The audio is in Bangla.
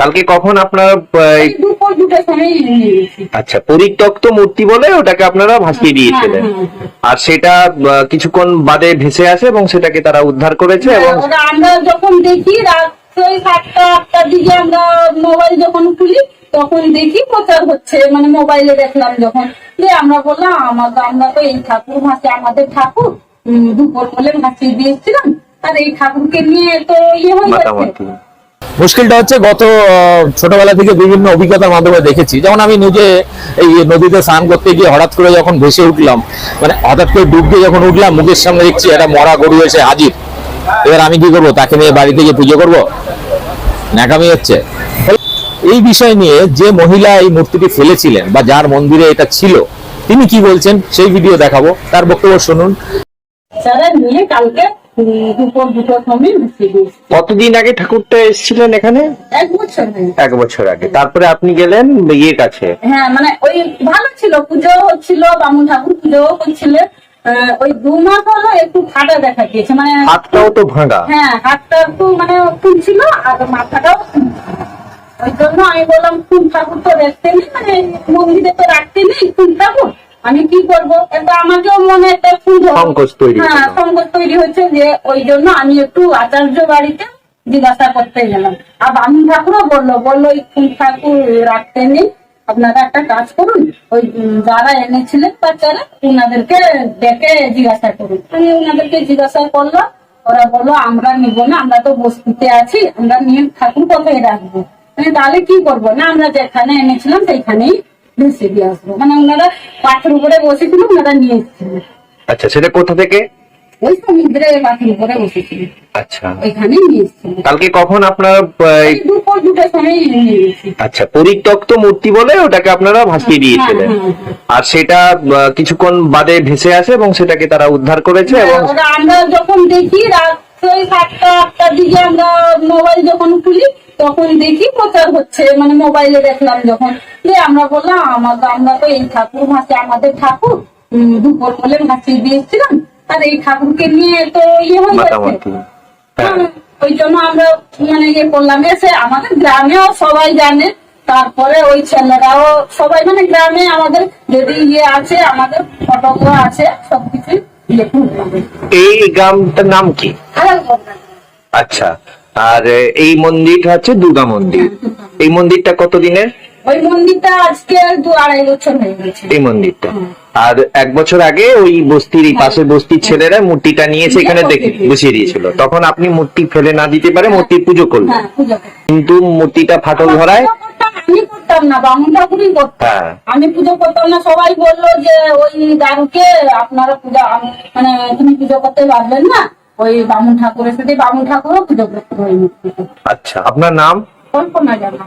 কালকে কখন আপনারা দুপুর দুটোর সময় আচ্ছা পরিত্যক্ত মূর্তি বলে ওটাকে আপনারা ভাসিয়ে দিয়েছিলেন। হ্যাঁ, হ্যাঁ, আর সেটা কিছুক্ষণ বাদে ভেসে আসে এবং সেটাকে তারা উদ্ধার করেছে এবং আমরা যখন দেখি রাত সাতটা আটটার দিকে আমরা মোবাইল যখন খুলি তখন দেখি প্রচার হচ্ছে। মানে মোবাইলে দেখলাম যখন। যে আমরা বললাম আমাকে আমরা তো এই ঠাকুর ভাসে আমাদের ঠাকুর দুপুর বলে ভাসিয়ে দিয়েছিলাম। আর এই ঠাকুরকে নিয়ে তো ইয়ে হয়ে যাচ্ছে। মুশকিলটা হচ্ছে গত ছোটবেলা থেকে বিভিন্ন অভিজ্ঞতার মাধ্যমে দেখেছি। যেমন আমি নিজে এই নদীতে স্নান করতে গিয়ে হঠাৎ করে যখন ভেসে উঠলাম মানে হঠাৎ করে ডুব দিয়ে যখন উঠলাম, মুখের সামনে দেখছি একটা মরা গরু এসে হাজির। এবার আমি কি করব? তাকে নিয়ে বাড়িতে গিয়ে পুজো করব? ন্যাকামি হচ্ছে। এই বিষয় নিয়ে যে মহিলা এই মূর্তিটি ফেলেছিলেন বা যার মন্দিরে এটা ছিল, তিনি কি বলছেন? সেই ভিডিও দেখাবো। তার বক্তব্য শুনুন। কালকে কতদিন আগে ঠাকুরটা এসেছিলেন এখানে? এক বছর এক বছর আগে। তারপরে আপনি গেলেন ইয়ের কাছে। হ্যাঁ মানে ওই ভালো ছিল পুজো হচ্ছিল বামুন ঠাকুর পুজো করছিল আহ, ওই দু মাস হলো একটু ফাটা দেখা গিয়েছে মানে হাতটাও তো ভাঙা। হ্যাঁ হাতটা একটু মানে ফুলছিল আর মাথাটাও ওই জন্য আমি বললাম ফুল ঠাকুর তো দেখতে নেই মানে মন্দিরে তো রাখতে নেই ফুল ঠাকুর? আমি কি করব? এটা আমাকেও মনে একটা সংকোচ তৈরি হ্যাঁ। সংকোচ তৈরি হয়েছে যে ওই জন্য আমি একটু আচার্য বাড়িতে জিজ্ঞাসা করতে গেলাম। আর বামুন ঠাকুরও বলল বলল ওই ফুল ঠাকুর রাখতে নেই। আপনারা একটা কাজ করুন। ওই যারা এনেছিলেন বাচ্চারা ওনাদেরকে ডেকে জিজ্ঞাসা করুন। আমি ওনাদেরকে জিজ্ঞাসা করলাম। ওরা বলল আমরা নিব না আমরা তো বস্তিতে আছি আমরা নিয়ে ঠাকুর কোথায় রাখব? তাহলে কি করব? না আমরা যেখানে এনেছিলাম সেইখানেই ভেসে দিয়ে আসব মানে ওনারা পাথর উপরে বসেছিল ওনারা নিয়ে এসেছিলেন আচ্ছা সেটা কোথা থেকে? ওই সমুদ্রে পাখির উপরে বসেছিল। আচ্ছা। ওইখানে নিয়ে এসেছিল। কালকে কখন আপনারা দুপুর দুটোর সময় নিয়ে গেছি আচ্ছা পরিত্যক্ত মূর্তি বলে ওটাকে আপনারা ভাসিয়ে দিয়েছিলেন। হ্যাঁ, হ্যাঁ, হ্যাঁ। আর সেটা কিছুক্ষণ বাদে ভেসে আসে এবং সেটাকে তারা উদ্ধার করেছে এবং আমরা যখন দেখি রাত ওই সাতটা আটটার দিকে আমরা মোবাইল যখন খুলি তখন দেখি প্রচার হচ্ছে। মানে মোবাইলে দেখলাম যখন। যে আমরা বললাম আমাকে আমরা তো এই ঠাকুর ভাসে আমাদের ঠাকুর। দুপুর বলে ভাসিয়ে দিয়েছিলাম আর এই ঠাকুরকে নিয়ে তো ইয়ে হয়ে যাচ্ছে হ্যাঁ। ওই জন্য আমরা মানে ইয়ে করলাম এসে আমাদের গ্রামেও সবাই জানে তারপরে ওই ছেলেরাও সবাই মানে গ্রামে আমাদের যদি ইয়ে আছে আমাদের ফটো আছে সবকিছু ইয়ে এই গ্রামটার নাম কি? আচ্ছা আর এই মন্দিরটা হচ্ছে দুর্গা মন্দির। এই মন্দিরটা কতদিনের? ওই মন্দিরটা আজকে দু আড়াই বছর হয়ে গেছে। এই মন্দিরটা। আর এক বছর আগে ওই বস্তির পাশের বস্তির ছেলেরা মূর্তিটা নিয়ে এসে এখানে দেখে বসিয়ে দিয়েছিল। তখন আপনি মূর্তি ফেলে না দিতে পারে মূর্তির পুজো করলেন। হ্যাঁ পুজো করতাম। কিন্তু মূর্তিটা ফাটল ধরায় আমি করতাম না বামুন ঠাকুরই করতাম। হ্যাঁ। আমি পুজো করতাম না সবাই বলল যে ওই দারুকে আপনারা পূজা মানে তুমি পুজো করতে পারবেন না। ওই বামুন ঠাকুরের সাথে বামুন ঠাকুরও পুজো করতে হয় আচ্ছা আপনার নাম? কল্পনা জানা।